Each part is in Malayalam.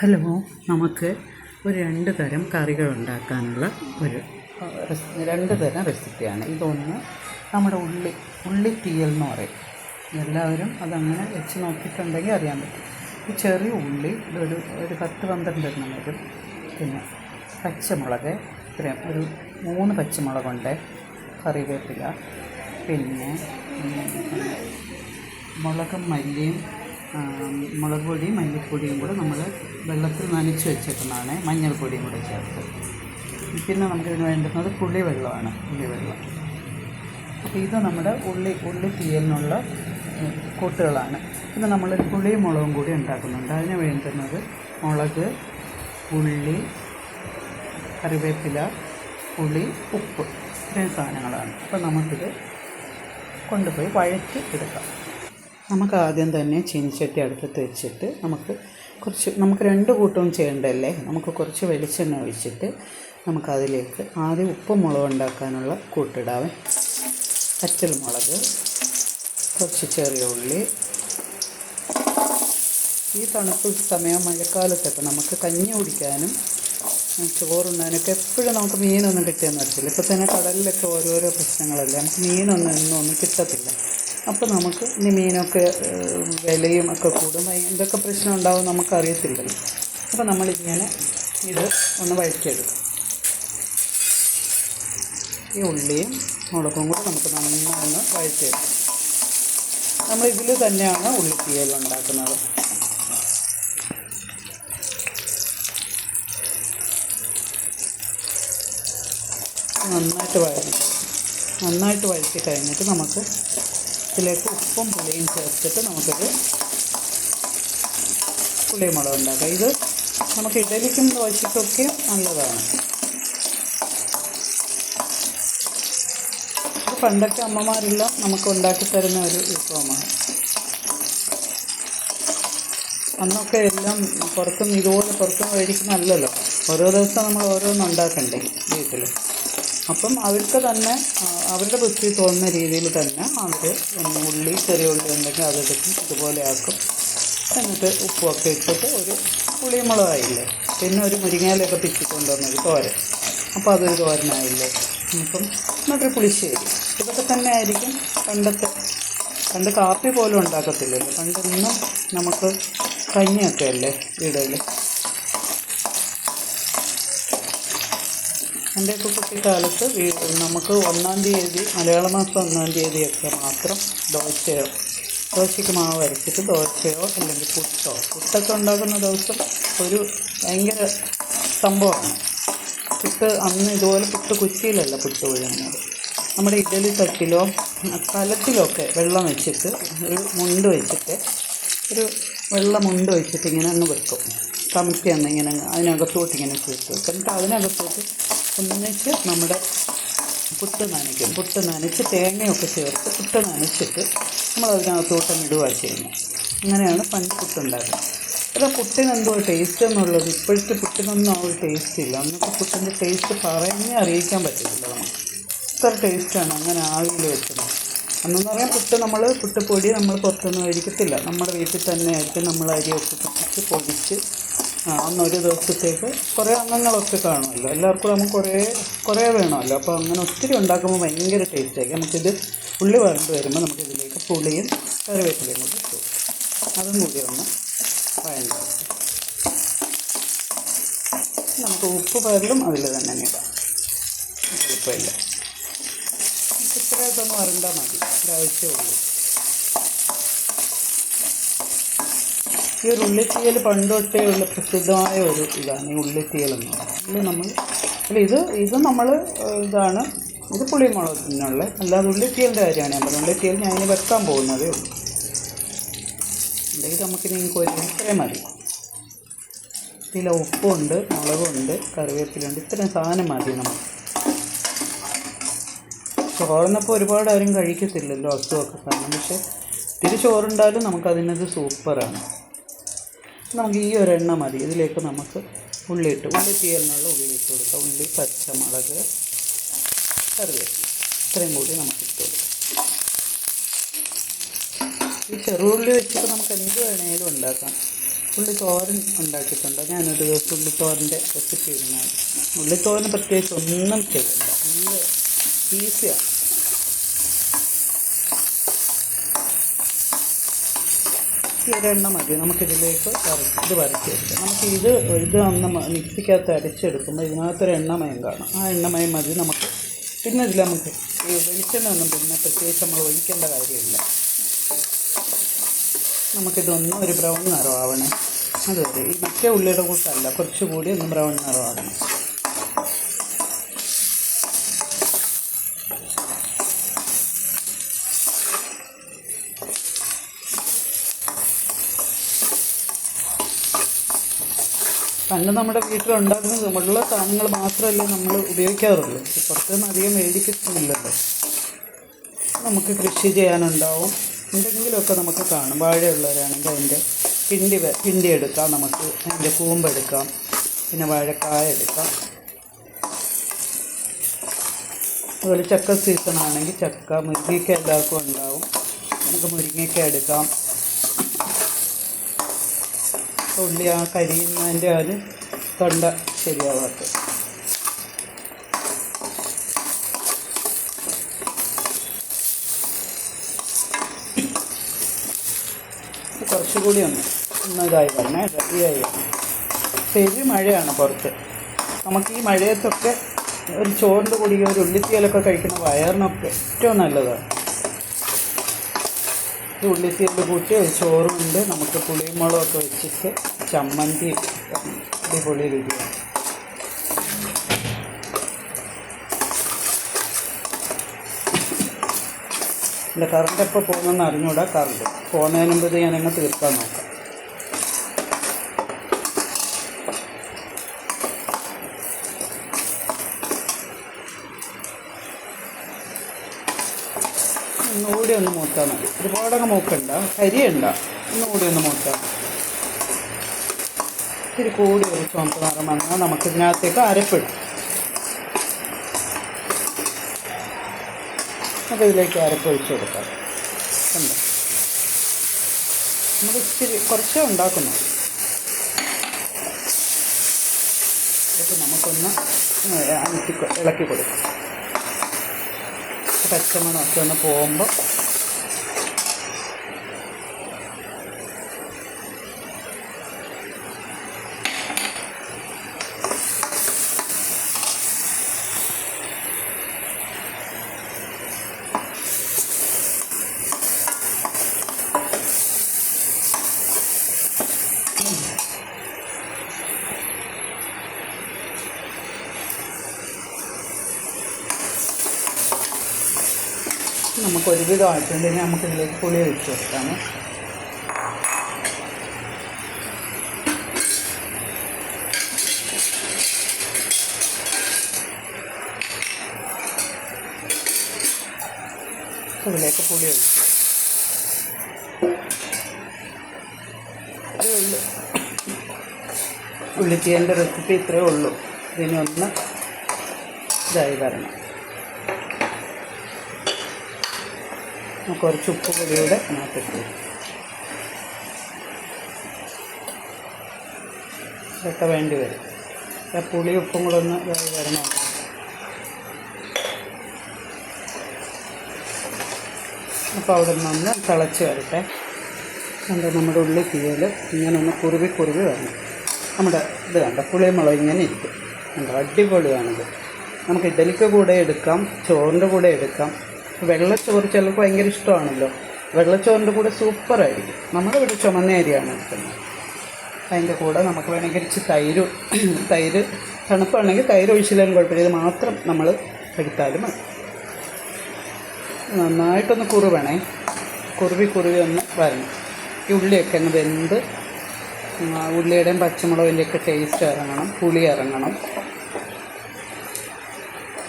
ഹലോ നമുക്ക് ഒരു രണ്ട് തരം കറികൾ ഉണ്ടാക്കാനുള്ള ഒരു രണ്ട് തരം റെസിപ്പിയാണ്. ഇതൊന്ന് നമ്മുടെ ഉള്ളി ഉള്ളി തീയൽ എന്ന് പറയും. എല്ലാവരും അതങ്ങനെ വെച്ച് നോക്കിയിട്ടുണ്ടെങ്കിൽ അറിയാൻ പറ്റും. ഈ ചെറിയ ഉള്ളി ഒരു ഒരു പത്ത് പന്ത്രണ്ട് എണ്ണം വരും. പിന്നെ പച്ചമുളക് ഇത്രയും ഒരു മൂന്ന് പച്ചമുളകുണ്ട് കറിവേപ്പില പിന്നെ മുളകും മല്ലിയും മുളക് പൊടിയും മല്ലിപ്പൊടിയും കൂടെ നമ്മൾ വെള്ളത്തിൽ നനച്ച് വെച്ചേക്കുന്നതാണ് മഞ്ഞൾപ്പൊടിയും കൂടെ ചേർത്ത്. പിന്നെ നമുക്കിതിന് വേണ്ടുന്നത് പുളിവെള്ളമാണ് പുളിവെള്ളം അപ്പോൾ ഇത് നമ്മുടെ ഉള്ളി ഉള്ളി തീയലിനുള്ള കൂട്ടുകളാണ്. പിന്നെ നമ്മൾ പുളിയും മുളകും കൂടി ഉണ്ടാക്കുന്നുണ്ട്. അതിന് വേണ്ടുന്നത് മുളക് ഉള്ളി കറിവേപ്പില പുളി ഉപ്പ്. ഇത്രയും സാധനങ്ങളാണ്. അപ്പോൾ നമുക്കിത് കൊണ്ടുപോയി വഴറ്റി എടുക്കാം. നമുക്ക് ആദ്യം തന്നെ ചീനിച്ചട്ടി അടുപ്പത്ത് വെച്ചിട്ട് നമുക്ക് കുറച്ച് നമുക്ക് രണ്ട് കൂട്ടവും ചെയ്യണ്ടല്ലേ നമുക്ക് കുറച്ച് വെളിച്ചെണ്ണ ഒഴിച്ചിട്ട് നമുക്കതിലേക്ക് ആദ്യം ഉപ്പും മുളക് ഉണ്ടാക്കാനുള്ള കൂട്ടിടാവേ പച്ചൽ മുളക് കുറച്ച് ചെറിയ ഉള്ളി. ഈ തണുപ്പ് സമയം മഴക്കാലത്തൊക്കെ നമുക്ക് കഞ്ഞി കുടിക്കാനും ചോറുണ്ണാനൊക്കെ എപ്പോഴും നമുക്ക് മീനൊന്നും കിട്ടിയെന്ന് വരത്തില്ല. ഇപ്പോൾ തന്നെ കടലിലൊക്കെ ഓരോരോ പ്രശ്നങ്ങളല്ലേ? നമുക്ക് മീനൊന്നും ഇന്നൊന്നും കിട്ടത്തില്ല. അപ്പോൾ നമുക്ക് ഇനി മീനൊക്കെ വിലയും ഒക്കെ കൂടും. എന്തൊക്കെ പ്രശ്നം ഉണ്ടാവും നമുക്കറിയത്തില്ലല്ലോ അപ്പോൾ നമ്മളിങ്ങനെ ഇത് ഒന്ന് വഴറ്റിയെടുക്കും. ഈ ഉള്ളിയും മുളകും കൂടെ നമുക്ക് നന്നായി വഴറ്റിയെടുക്കും. നമ്മൾ ഇതിൽ തന്നെയാണ് ഉള്ളിത്തീയൽ ഉണ്ടാക്കുന്നത്. നന്നായിട്ട് വഴറ്റി നന്നായിട്ട് വഴറ്റി കഴിഞ്ഞിട്ട് നമുക്ക് ഇതിലേക്ക് ഉപ്പും പുളിയും ചേർത്തിട്ട് നമുക്കിത് പുളിമുളക് ഉണ്ടാക്കാം ഇത് നമുക്ക് ഇഡലിക്കും ദോശയ്ക്കൊക്കെ നല്ലതാണ്. പണ്ടൊക്കെ അമ്മമാരെല്ലാം നമുക്ക് ഉണ്ടാക്കി തരുന്ന ഒരു വിഭവമാണ്. അന്നൊക്കെ എല്ലാം പുറത്തുനിന്ന് ഇതുപോലെ പുറത്തുനിന്ന് മേടിക്കുന്നതല്ലല്ലോ. ഓരോ ദിവസം നമ്മൾ ഓരോന്ന് ഉണ്ടാക്കണ്ടേ വീട്ടിൽ അപ്പം അവർക്ക് തന്നെ അവരുടെ ബുദ്ധി തോന്നുന്ന രീതിയിൽ തന്നെ അവർ ഉള്ളി ചെറിയ ഉള്ളി ഉണ്ടെങ്കിൽ അതെടുക്കും ഇതുപോലെ ആക്കും. എന്നിട്ട് ഉപ്പുമൊക്കെ ഇട്ടിട്ട് ഒരു പുളിമുളകായില്ലേ പിന്നെ ഒരു മുരിങ്ങയിലൊക്കെ പിച്ചിക്കൊണ്ടുവന്നൊരു തോരൻ. അപ്പോൾ അതൊരു തോരനായില്ലേ. അപ്പം എന്നിട്ടൊരു പുളിശ്ശേരി. ഇതൊക്കെ തന്നെ ആയിരിക്കും പണ്ടത്തെ പണ്ട് കാപ്പി പോലും ഉണ്ടാക്കത്തില്ലല്ലോ. പണ്ടൊന്നും നമുക്ക് കഞ്ഞിയൊക്കെ അല്ലേ വീടുകളിൽ എന്റെയൊക്കെ കുട്ടിക്കാലത്ത് നമുക്ക് ഒന്നാം തീയതി മലയാള മാസം ഒന്നാം തീയതിയൊക്കെ മാത്രം ദോശയോ ദോശയ്ക്ക് മാവ് അരച്ചിട്ട് ദോശയോ അല്ലെങ്കിൽ പുട്ടോ പുട്ടൊക്കെ ഉണ്ടാക്കുന്ന ദിവസം ഒരു ഭയങ്കര സംഭവമാണ്. പുട്ട് അന്ന് ഇതുപോലെ പുട്ട് കുറ്റിയിലല്ല പുട്ട് വീഴുന്നത് നമ്മുടെ ഇഡലി തട്ടിലോ കലത്തിലോ ഒക്കെ വെള്ളം വെച്ചിട്ട് ഒരു മുണ്ട് വെച്ചിട്ട് ഒരു വെള്ളം മുണ്ട് വെച്ചിട്ട് ഇങ്ങനെ അങ്ങ് വെക്കും. കമിഴ്ത്തി അന്ന് ഇങ്ങനെ അതിനകത്തോട്ട് ഇങ്ങനെ ചേർത്ത് വെക്കും. എന്നിട്ട് അതിനകത്തോട്ട് ഒന്നിച്ച് നമ്മുടെ പുട്ട് നനയ്ക്കും. പുട്ട് നനച്ച് തേങ്ങയൊക്കെ ചേർത്ത് പുട്ട് നനച്ചിട്ട് നമ്മൾ അതിനകത്തോട്ട് ഇടുക ചെയ്യുന്നത്. അങ്ങനെയാണ് പണ്ട് പുട്ടുണ്ടാക്കുന്നത് അല്ല പുട്ടിനെന്തോ ടേസ്റ്റ് എന്നുള്ളത്. ഇപ്പോഴത്തെ പുട്ടിനൊന്നും ആ ഒരു ടേസ്റ്റ് ഇല്ല. അന്നത്തെ പുട്ടിന്റെ ടേസ്റ്റ് പറഞ്ഞ് അറിയിക്കാൻ പറ്റത്തില്ല നമുക്ക്. ഇത്ര ടേസ്റ്റാണ് അങ്ങനെ ആവിയിൽ വെക്കുന്നത്. അന്നെന്ന് പറയാൻ പുട്ട് നമ്മൾ പുട്ടുപൊടി നമ്മൾ പുറത്തൊന്നും കഴിക്കത്തില്ല നമ്മുടെ വീട്ടിൽ തന്നെ ആയിരിക്കും നമ്മൾ അരിയൊക്കെ പൊടിച്ച് ആ, അന്നൊരു ദിവസത്തേക്ക് കുറേ അംഗങ്ങളൊക്കെ കാണുമല്ലോ. എല്ലാവർക്കും നമുക്ക് കുറേ കുറേ വേണമല്ലോ. അപ്പോൾ അങ്ങനെ ഒത്തിരി ഉണ്ടാക്കുമ്പോൾ ഭയങ്കര ടേസ്റ്റായിരിക്കും നമുക്കിത് ഉള്ളി വരണ്ട് വരുമ്പോൾ നമുക്കിതിലേക്ക് പുളിയും കറിവേപ്പിലയും കൂടി ഇട്ടു. അതും കൂടി ഒന്ന് വേണ്ട നമുക്ക് ഉപ്പ് പരലും അതിൽ തന്നെ ഇടാം. കുഴപ്പമില്ല ഇത്രയൊക്കെ ഒന്ന് വരണ്ടാൽ മതി. ഒരാവശ്യമേ ഉള്ളൂ. ഈ ഒരു ഉള്ളിത്തീയൽ പണ്ട് തൊട്ടേ ഉള്ള പ്രസിദ്ധമായ ഒരു ഇതാണ് ഈ ഉള്ളിത്തീയൽ എന്ന് പറയുന്നത് നമ്മൾ അല്ല ഇത് ഇത് നമ്മൾ ഇതാണ് ഇത് പുളിമുളകിനുള്ള അല്ലാതെ ഉള്ളിത്തീയലിന്റെ കാര്യമാണ് ഞാൻ പറഞ്ഞത്. ഉള്ളിത്തീയൽ ഞാൻ ഇനി വെക്കാൻ പോകുന്നതേ ഉള്ളൂ. ഉണ്ടെങ്കിൽ നമുക്ക് ഇനി കോരി ഇത്രയും മതി. ഇതിൽ ഉപ്പുണ്ട് മുളകുണ്ട് കറിവേപ്പിലുണ്ട് ഇത്രയും സാധനം മതി നമുക്ക്. ചോറിനപ്പോൾ ഒരുപാട് ആരും കഴിക്കത്തില്ലല്ലോ അസുഖമൊക്കെ കാരണം. പക്ഷേ ഇത്തിരി ചോറുണ്ടായാലും നമുക്കതിനത് സൂപ്പറാണ്. നമുക്ക് ഈ ഒരെണ്ണ മതി. ഇതിലേക്ക് നമുക്ക് ഉള്ളിയിട്ട് ഉള്ളി തീയലിനുള്ള ഉള്ളി ഇട്ട് കൊടുക്കാം. ഉള്ളി പച്ചമുളക് കറിവേപ്പില. ഇത്രയും കൂടി നമുക്ക് ഇട്ട് കൊടുക്കാം. ഈ ചെറുള്ളി വെച്ചിട്ട് നമുക്ക് എന്ത് വേണേലും ഉണ്ടാക്കാം. ഉള്ളി തോരൻ ഉണ്ടാക്കിയിട്ടുണ്ട്. ഞാനൊരു ദിവസം ഉള്ളിത്തോരന്റെ റെസിപ്പി ഉള്ളി തോരൻ പ്രത്യേകിച്ച് ഒന്നും ചെയ്യണ്ട. നല്ല ഈസിയാണ് ഈ ഒരെണ്ണ മതി. നമുക്കിതിലേക്ക് വരയ്ക്കാം. ഇത് വരച്ചെടുക്കാം നമുക്ക് ഇത് ഇത് ഒന്ന് മിക്സിക്കകത്ത് അരച്ചെടുക്കുമ്പോൾ ഇതിനകത്തൊരു എണ്ണമയം കാണും. ആ എണ്ണമയം മതി നമുക്ക്. പിന്നെ ഇതിൽ നമുക്ക് വെളിച്ചെണ്ണ ഒന്നും പിന്നെ പ്രത്യേകിച്ച് നമ്മൾ ഒഴിക്കേണ്ട കാര്യമില്ല. നമുക്കിതൊന്ന് ഒരു ബ്രൗൺ നിറമാവണേ അതുവരെ. ഈ മറ്റേ ഉള്ളിയുടെ കൂട്ടല്ല. കുറച്ചുകൂടി ഒന്ന് ബ്രൗൺ നിറമാവണം പണ്ട് നമ്മുടെ വീട്ടിലുണ്ടാക്കുന്ന ഉള്ള സാധനങ്ങൾ മാത്രമല്ലേ നമ്മൾ ഉപയോഗിക്കാറുള്ളൂ. പുറത്തുനിന്ന് അധികം മേടിക്കുന്നില്ലല്ലോ നമുക്ക് കൃഷി ചെയ്യാനുണ്ടാവും. എന്തെങ്കിലുമൊക്കെ നമുക്ക് കാണും. വാഴയുള്ളവരാണെങ്കിൽ അതിന്റെ പിണ്ടി പിണ്ടി എടുക്കാം. നമുക്ക് അതിന്റെ കൂമ്പെടുക്കാം പിന്നെ വാഴക്കായ എടുക്കാം. അതുപോലെ ചക്ക സീസൺ ആണെങ്കിൽ ചക്ക മുരിങ്ങയ്ക്ക എല്ലാവർക്കും ഉണ്ടാവും. നമുക്ക് മുരിങ്ങയ്ക്ക എടുക്കാം. ഉള്ളി ആ കരിയുന്നതിന്റെ അത് തൊണ്ട ശരിയാവാത്തത് കുറച്ചുകൂടി ഒന്ന് ഒന്ന് ഇതായി വരണേ. റെഡിയായി പെരു മഴയാണ് പുറത്ത്. നമുക്ക് ഈ മഴയത്തൊക്കെ ഒരു ചോറിന്റെ കൂടി ഒരു ഉള്ളിത്തീയലൊക്കെ കഴിക്കുന്ന വയറിനൊക്കെ ഏറ്റവും നല്ലതാണ്. ഈ ഉള്ളിത്തീയൽ കൂട്ടി ചോറുമുണ്ട് നമുക്ക് പുളിയും മുളകൊക്കെ വെച്ചിട്ട് ചമ്മന്തി അടിപൊളി രുചിയാണ് എന്റെ കറണ്ട് എപ്പോൾ പോകുന്നതെന്ന് അറിഞ്ഞൂടാ കറണ്ട് പോകുന്നതിന് മുമ്പ് ഞാനങ്ങ് തീർക്കാൻ നോക്കാം. ഒന്ന് മൂത്താൽ മതി ഒരുപാടങ്ങ് മൂക്കണ്ട. കരിയുണ്ട. ഒന്നുകൂടി ഒന്ന് മൂത്താൽ മതി. ഇത്തിരി കൂടി ഒരു ചുവപ്പ് നിറം വന്നാൽ നമുക്ക് ഇതിനകത്തേക്ക് അരപ്പിടും. നമുക്ക് ഇതിലേക്ക് അരപ്പൊഴിച്ച് കൊടുക്കാം. ഉണ്ട് നമുക്ക് ഇച്ചിരി കുറച്ചേ ഉണ്ടാക്കുന്നു ഇതൊക്കെ നമുക്കൊന്ന് അനത്തി ഇളക്കി കൊടുക്കാം. പച്ചമണമൊക്കെ ഒന്ന് പോകുമ്പോൾ നമുക്ക് ഇനി നമുക്ക് ഇതിലേക്ക് പുളി ഒഴിച്ച് കൊടുക്കാം ഇതിലേക്ക് പുളി ഒഴിച്ചു ഇത്രയേ ഉള്ളൂ ഉള്ളിത്തീയന്റെ റെസിപ്പി ഇത്രയേ ഉള്ളൂ. ഇതിനൊന്ന് ഇതായി വരണം. കുറച്ച് ഉപ്പ് പൊടിയൂടെ അതിനകത്തിട്ട് ഇതൊക്കെ വേണ്ടി വരും. പുളി ഉപ്പും കൂടെ ഒന്ന് വരണം. അപ്പോൾ അവിടെ നിന്ന് തിളച്ച് വരട്ടെ. എന്താ നമ്മുടെ ഉള്ളി തീയൽ ഇങ്ങനെ ഒന്ന് കുറുവി കുറുവി വരണം. നമ്മുടെ ഇത് കണ്ടോ? പുളിമുളക് ഇങ്ങനെ ഇരിക്കും. അടിപൊളിയാണിത്. നമുക്ക് ഇഡലിക്ക് കൂടെ എടുക്കാം ചോറിന്റെ കൂടെ എടുക്കാം. വെള്ളച്ചോറ് ചിലർക്ക് ഭയങ്കര ഇഷ്ടമാണല്ലോ. വെള്ളച്ചോറിന്റെ കൂടെ സൂപ്പറായിരിക്കും. നമ്മുടെ ഇവിടെ ചുമന്ന അരിയാണ് എടുക്കുന്നത് അതിന്റെ കൂടെ നമുക്ക് വേണമെങ്കിൽ ഇച്ചിരി തൈര് തൈര് തണുപ്പാണെങ്കിൽ തൈര് ഒഴിച്ചില്ലാലും കുഴപ്പമില്ല. ഇത് മാത്രം നമ്മൾ എടുത്താലും മതി. നന്നായിട്ടൊന്ന് കുറുവണേ. കുറുവി കുറുവി ഒന്ന് വരണം. ഈ ഉള്ളിയൊക്കെ അങ്ങ് വെന്ത് ഉള്ളിയുടെയും പച്ചമുളകിന്റെയൊക്കെ ടേസ്റ്റ് ഇറങ്ങണം പുളി ഇറങ്ങണം.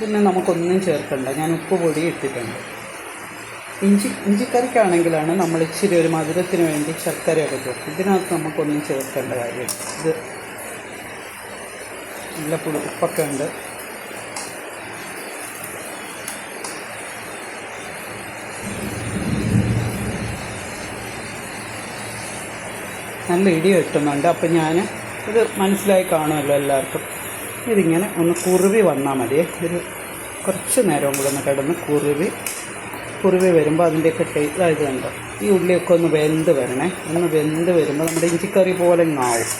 പിന്നെ നമുക്കൊന്നും ചേർക്കണ്ട. ഞാൻ ഉപ്പ് പൊടി ഇട്ടിട്ടുണ്ട്. ഇഞ്ചി ഇഞ്ചിക്കറിക്കാണെങ്കിലാണ് നമ്മൾ ഇച്ചിരി ഒരു മധുരത്തിന് വേണ്ടി ശർക്കരയൊക്കെ ചേർക്കും ഇതിനകത്ത് നമുക്കൊന്നും ചേർക്കേണ്ട കാര്യമില്ല ഇത് നല്ല പുളി ഉപ്പൊക്കെ ഉണ്ട്. നല്ല ഇടി വെട്ടുന്നുണ്ട് അപ്പം ഞാൻ ഇത് മനസ്സിലായി കാണുമല്ലോ എല്ലാവർക്കും. ഇതിങ്ങനെ ഒന്ന് കുറുവി വന്നാൽ മതി. ഒരു കുറച്ച് നേരം കൂടെ ഒന്ന് കിടന്ന് കുറുവി കുറുവി വരുമ്പോൾ അതിന്റെയൊക്കെ ടേസ്റ്റ് ഇത് കണ്ടോ ഈ ഉള്ളിയൊക്കെ ഒന്ന് വെന്ത് വരണേ. ഒന്ന് വെന്ത് വരുമ്പോൾ നമ്മുടെ ഇഞ്ചിക്കറി പോലെ ഇങ്ങാവും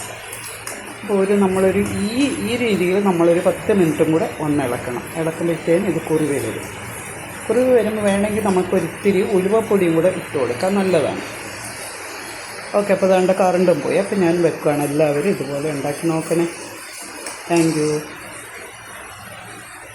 അപ്പോൾ ഒരു നമ്മളൊരു ഈ ഈ രീതിയിൽ നമ്മളൊരു പത്ത് മിനിറ്റും കൂടെ ഒന്ന് ഇളക്കണം. ഇളക്കുമ്പോഴത്തേനും ഇത് കുറുവി വരും. കുറുവി വരുമ്പോൾ വേണമെങ്കിൽ നമുക്കൊരിത്തിരി ഉലുവപ്പൊടിയും കൂടെ ഇട്ട് കൊടുക്കാം. നല്ലതാണ്. ഓക്കെ അപ്പോൾ അതുകൊണ്ട് കറണ്ടും പോയി. അപ്പോൾ ഞാൻ വെക്കുകയാണ് എല്ലാവരും ഇതുപോലെ ഉണ്ടാക്കി നോക്കണേ. Thank you